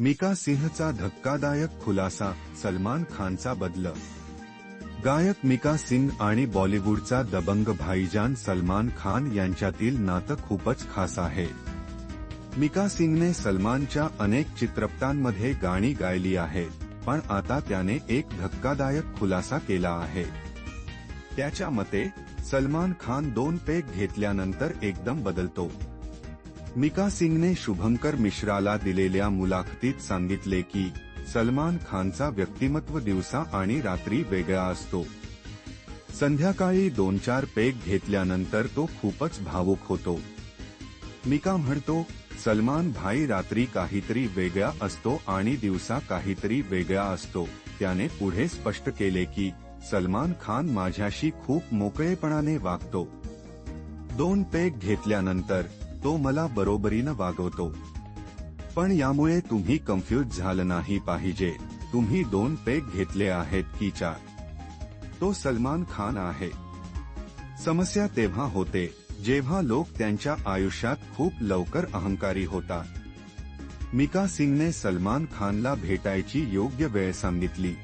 मिका सिंहचा धक्कादायक खुलासा सलमान खानचा बदल. गायक मिका सिंग आणि बॉलिवूडचा दबंग भाईजान सलमान खान यांच्यातील नातं खूपच खास आहे. मिका सिंगने सलमानच्या अनेक चित्रपटांमध्ये गाणी गायली आहेत पण आता त्याने एक धक्कादायक खुलासा केला आहे. त्याच्या मते सलमान खान दोन पेक घेतल्यानंतर एकदम बदलतो. मिका सिंगने शुभंकर मिश्राला दिलेल्या मुलाखतीत सांगितले की सलमान खानचा व्यक्तिमत्व दिवसा आणि रात्री वेगळा असतो. संध्याकाळी दोन चार पेग घेतल्यानंतर तो खूपच भावुक होतो. मिका म्हणतो सलमान भाई रात्री काहीतरी वेगळा असतो आणि दिवसा काहीतरी वेगळा असतो. त्याने पुढे स्पष्ट केले की सलमान खान माझ्याशी खूप मोकळेपणाने वागतो. दोन पेग घेतल्यानंतर तो मला बरोबरीनं वागवतो. पण यामुळे तुम्ही कन्फ्युज झालं नाही पाहिजे. तुम्ही दोन पेग घेतले आहेत की चार तो सलमान खान आहे. समस्या तेव्हा होते जेव्हा लोक त्यांच्या आयुष्यात खूप लवकर अहंकारी होतात मिका सिंगने सलमान खानला भेटायची योग्य वेळ सांगितली.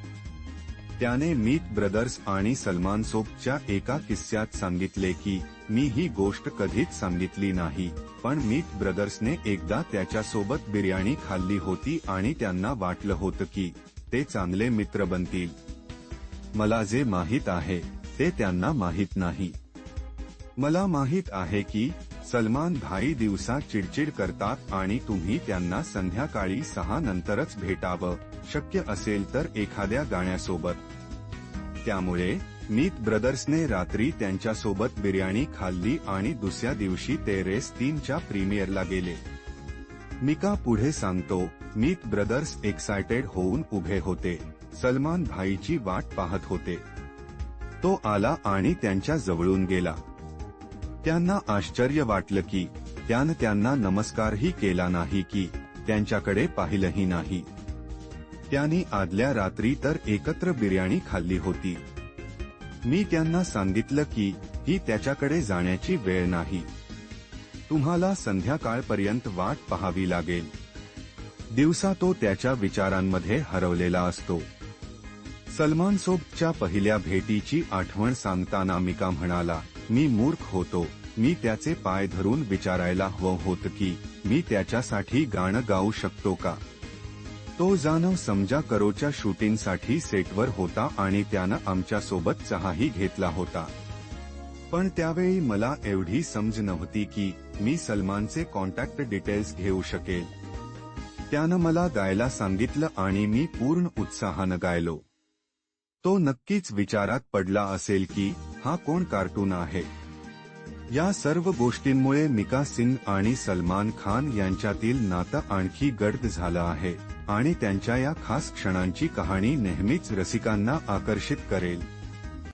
त्याने मीत ब्रदर्स आणि सलमान सोबच्या एका किस्स्यात सांगितले की मी ही गोष्ट कधीच सांगितली नाही पण मीत ब्रदर्सने एकदा त्याच्यासोबत बिर्याणी खाल्ली होती आणि त्यांना वाटलं होतं की ते चांगले मित्र बनतील. मला जे माहीत आहे ते त्यांना माहीत नाही. मला माहीत आहे की सलमान भाई दिवसा चिडचिड करतात आणि तुम्ही त्यांना संध्याकाळी सहा नंतरच भेटावं. शक्य असेल तर एखाद्या गाण्यासोबत. त्यामुळे नीत ब्रदर्सने रात्री त्यांच्यासोबत बिर्याणी खाल्ली आणि दुसऱ्या दिवशी ते रेस तीनच्या प्रीमियरला गेले. मिका पुढे सांगतो नीत ब्रदर्स एक्सायटेड होऊन उभे होते. सलमान भाईची वाट पाहत होते. तो आला आणि त्यांच्या जवळून गेला. त्यांना आश्चर्य वाटलं की त्यानं त्यांना नमस्कारही केला नाही की त्यांच्याकडे पाहिलंही नाही. त्यांनी आदल्या रात्री तर एकत्र बिर्याणी खाल्ली होती. मी त्यांना सांगितलं की ही त्याच्याकडे जाण्याची वेळ नाही. तुम्हाला संध्याकाळपर्यंत वाट पाहावी लागेल. दिवसा तो त्याच्या विचारांमध्ये हरवलेला असतो. सलमान सोबतच्या पहिल्या भेटीची आठवण सांगताना मिका म्हणाला मी मूर्ख होतो. मी त्याचे पाय धरून विचारायला हवं होत की मी त्याच्यासाठी गाणं गाऊ शकतो का? तो जाणव समजा करोच्या शूटिंगसाठी सेटवर होता आणि त्यानं आमच्यासोबत चहाही घेतला होता. पण त्यावेळी मला एवढी समज नव्हती की मी सलमानचे कॉन्टॅक्ट डिटेल्स घेऊ शकेल. त्यानं मला गायला सांगितलं आणि मी पूर्ण उत्साहानं गायलो. तो नक्कीच विचारात पडला असेल की हा कोण कार्टून आहे? या सर्व गोष्टींमुळे मिका सिंग आणि सलमान खान यांच्यातील नातं आणखी गर्द झालं आहे आणि त्यांच्या या खास क्षणांची कहाणी नेहमीच रसिकांना आकर्षित करेल.